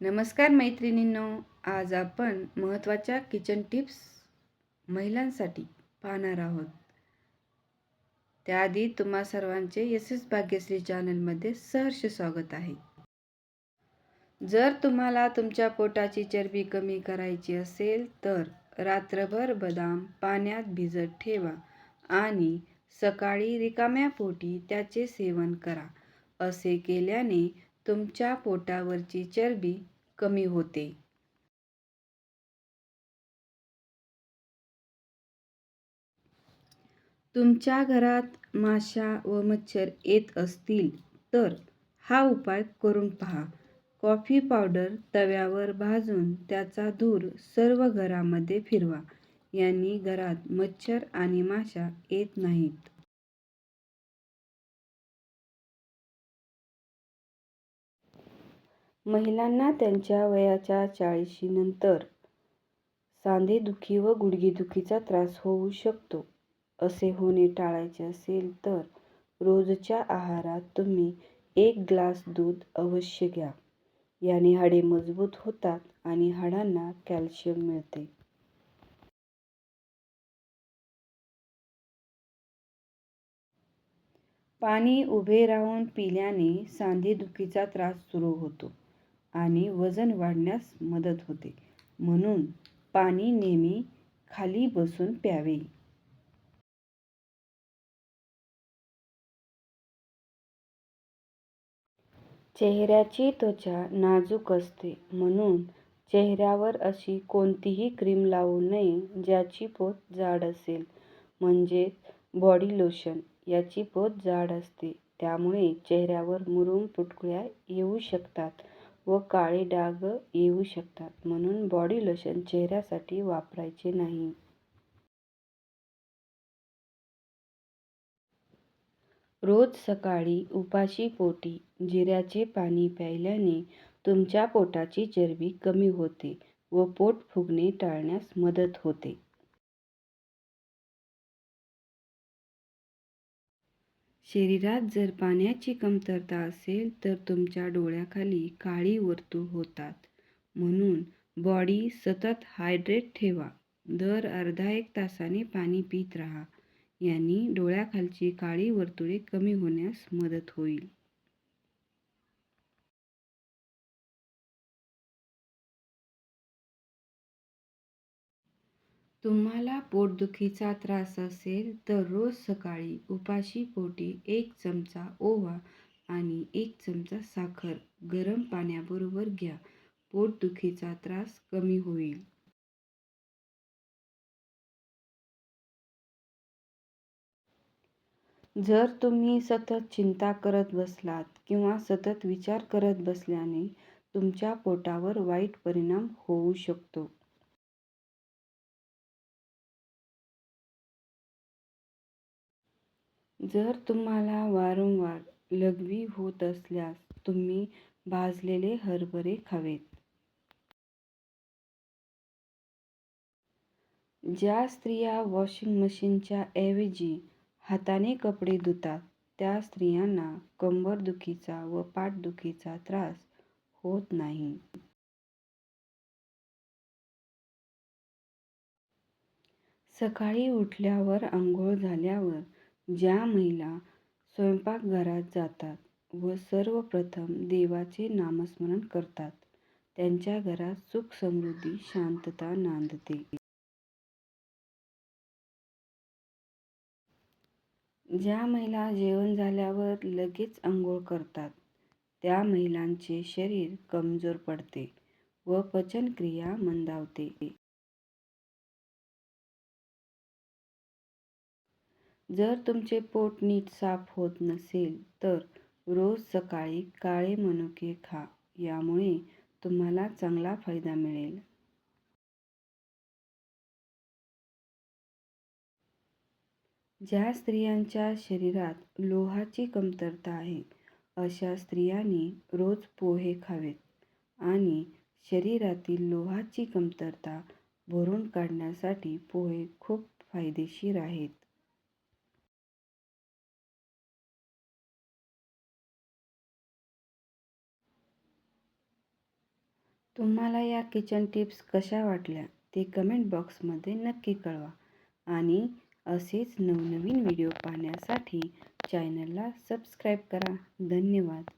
नमस्कार मैत्रिणींनो आज आपण महत्त्वाच्या किचन टिप्स महिलांसाठी पाहणार आहोत. त्याआधी तुम्हा सर्वांचे एस एस भाग्यश्री चॅनलमध्ये सहर्ष स्वागत आहे. जर तुम्हाला तुमच्या पोटाची चरबी कमी करायची असेल तर रात्रभर बदाम पाण्यात भिजत ठेवा आणि सकाळी रिकाम्या पोटी त्याचे सेवन करा. असे केल्याने तुमच्या पोटावरची चरबी कमी होते. तुमच्या घरात माशा व मच्छर येत असतील तर हा उपाय करून पहा. कॉफी पावडर तव्यावर भाजून त्याचा धूर सर्व घरामध्ये फिरवा. यांनी घरात मच्छर आणि माशा येत नाहीत. महिलांना त्यांच्या वयाच्या चाळीशीनंतर सांधेदुखी व गुडघेदुखीचा त्रास होऊ शकतो. असे होणे टाळायचे असेल तर रोजच्या आहारात तुम्ही एक ग्लास दूध अवश्य घ्या. याने हाडे मजबूत होतात आणि हाडांना कॅल्शियम मिळते. पाणी उभे राहून पिल्याने सांधेदुखीचा त्रास सुरू होतो. आणि वजन वाढण्यास मदत होते. म्हणून पाणी नेहमी खाली बसून प्यावे. चेहऱ्याची त्वचा नाजूक असते. म्हणून चेहऱ्यावर अशी कोणतीही क्रीम लावू नये ज्याची पोत जाड असेल. म्हणजेच बॉडी लोशन याची पोत जाड असते. त्यामुळे चेहऱ्यावर मुरुम पुटकुळ्या येऊ शकतात. व काळे डाग येऊ शकतात. म्हणून बॉडी लोशन चेहऱ्यासाठी वापरायचे नाही. रोज सकाळी उपाशी पोटी जिऱ्याचे पाणी प्यायल्याने तुमच्या पोटाची चरबी कमी होते व पोट फुगणे टाळण्यास मदत होते. शरीरात जर पाण्याची कमतरता असेल तर तुमच्या डोळ्याखाली काळी वर्तुळ होतात. म्हणून बॉडी सतत हायड्रेट ठेवा. दर अर्धा एक तासाने पाणी पित राहा. यांनी डोळ्याखालची काळी वर्तुळे कमी होण्यास मदत होईल. तुम्हाला पोटदुखीचा त्रास असेल तर रोज सकाळी उपाशी पोटी एक चमचा ओवा आणि एक चमचा साखर गरम पाण्याबरोबर घ्या. पोटदुखीचा त्रास कमी होईल. जर तुम्ही सतत चिंता करत बसलात किंवा सतत विचार करत बसल्याने तुमच्या पोटावर वाईट परिणाम होऊ शकतो. जर तुम्हाला वारंवार लघवी होत असल्यास तुम्ही भाजलेले हरभरे खावेत. ज्या स्त्रिया वॉशिंग मशीनच्या ऐवजी हाताने कपडे धुतात त्या स्त्रियांना कंबरदुखीचा व पाठदुखीचा त्रास होत नाही. सकाळी उठल्यावर आंघोळ झाल्यावर ज्या महिला स्वयंपाकघरात जातात व सर्वप्रथम देवाचे नामस्मरण करतात त्यांच्या घरात सुख समृद्धी शांतता नांदते. ज्या महिला जेवण झाल्यावर लगेच अंघोळ करतात त्या महिलांचे शरीर कमजोर पडते व पचनक्रिया मंदावते. जर तुमचे पोट नीट साफ होत नसेल तर रोज सकाळी काळे मनुके खा यामुळे तुम्हाला चांगला फायदा मिळेल. ज्या स्त्रियांच्या शरीरात लोहाची कमतरता आहे अशा स्त्रियांनी रोज पोहे खावेत आणि शरीरातील लोहाची कमतरता भरून काढण्यासाठी पोहे खूप फायदेशीर आहेत. तुम्हाला या किचन टिप्स कशा वाटल्या ते कमेंट बॉक्समध्ये नक्की कळवा. आणि असेच नवनवीन व्हिडिओ पाहण्यासाठी चॅनलला सबस्क्राईब करा. धन्यवाद.